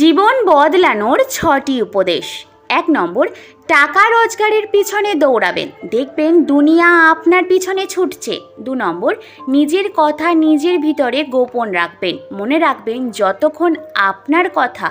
জীবন বদলানোর ছটি উপদেশ। এক নম্বর, টাকা রোজগারের পিছনে দৌড়াবেন। দেখবেন দুনিয়া আপনার পিছনে ছুটছে। দু নম্বর, নিজের কথা নিজের ভিতরে গোপন রাখবেন। মনে রাখবেন যতক্ষণ আপনার কথা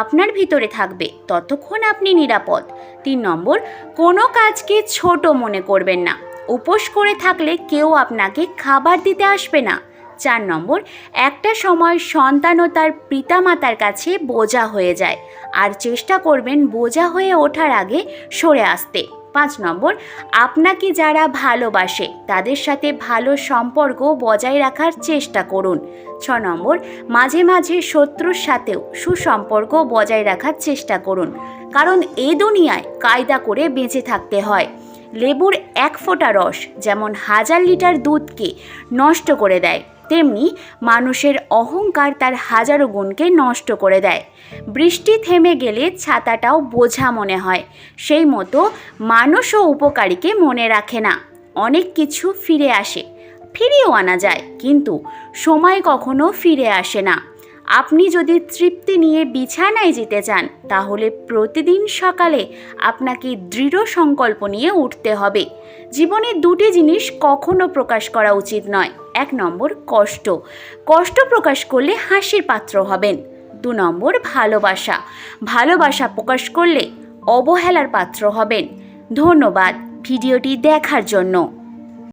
আপনার ভিতরে থাকবে, ততক্ষণ আপনি নিরাপদ। তিন নম্বর, কোনো কাজকে ছোট মনে করবেন না। উপোস করে থাকলে কেউ আপনাকে খাবার দিতে আসবে না। চার নম্বর, একটা সময় সন্তান ও তার পিতামাতার কাছে বোঝা হয়ে যায়। আর চেষ্টা করবেন বোঝা হয়ে ওঠার আগে সরে আসতে। পাঁচ নম্বর, আপনাকে যারা ভালোবাসে, তাদের সাথে ভালো সম্পর্ক বজায় রাখার চেষ্টা করুন। ছ নম্বর, মাঝে মাঝে শত্রুর সাথেও সুসম্পর্ক বজায় রাখার চেষ্টা করুন। কারণ এ দুনিয়ায় কায়দা করে বেঁচে থাকতে হয়। লেবুর এক ফোঁটা রস, যেমন হাজার লিটার দুধকে নষ্ট করে দেয়। তেমনি মানুষের অহংকার তার হাজারো গুণকে নষ্ট করে দেয়। বৃষ্টি থেমে গেলে ছাতাটাও বোঝা মনে হয়। সেই মতো মানুষও উপকারীকে মনে রাখে না। অনেক কিছু ফিরে আসে। ফিরিয়েও আনা যায়, কিন্তু সময় কখনো ফিরে আসে না। আপনি যদি তৃপ্তি নিয়ে বিছানায় যেতে চান, তাহলে প্রতিদিন সকালে আপনাকে দৃঢ় সংকল্প নিয়ে উঠতে হবে। জীবনে দুটি জিনিস কখনো প্রকাশ করা উচিত নয়। এক নম্বর, কষ্ট। কষ্ট প্রকাশ করলে হাসির পাত্র হবেন। দু নম্বর, ভালোবাসা। ভালোবাসা প্রকাশ করলে অবহেলার পাত্র হবেন। ধন্যবাদ ভিডিওটি দেখার জন্য।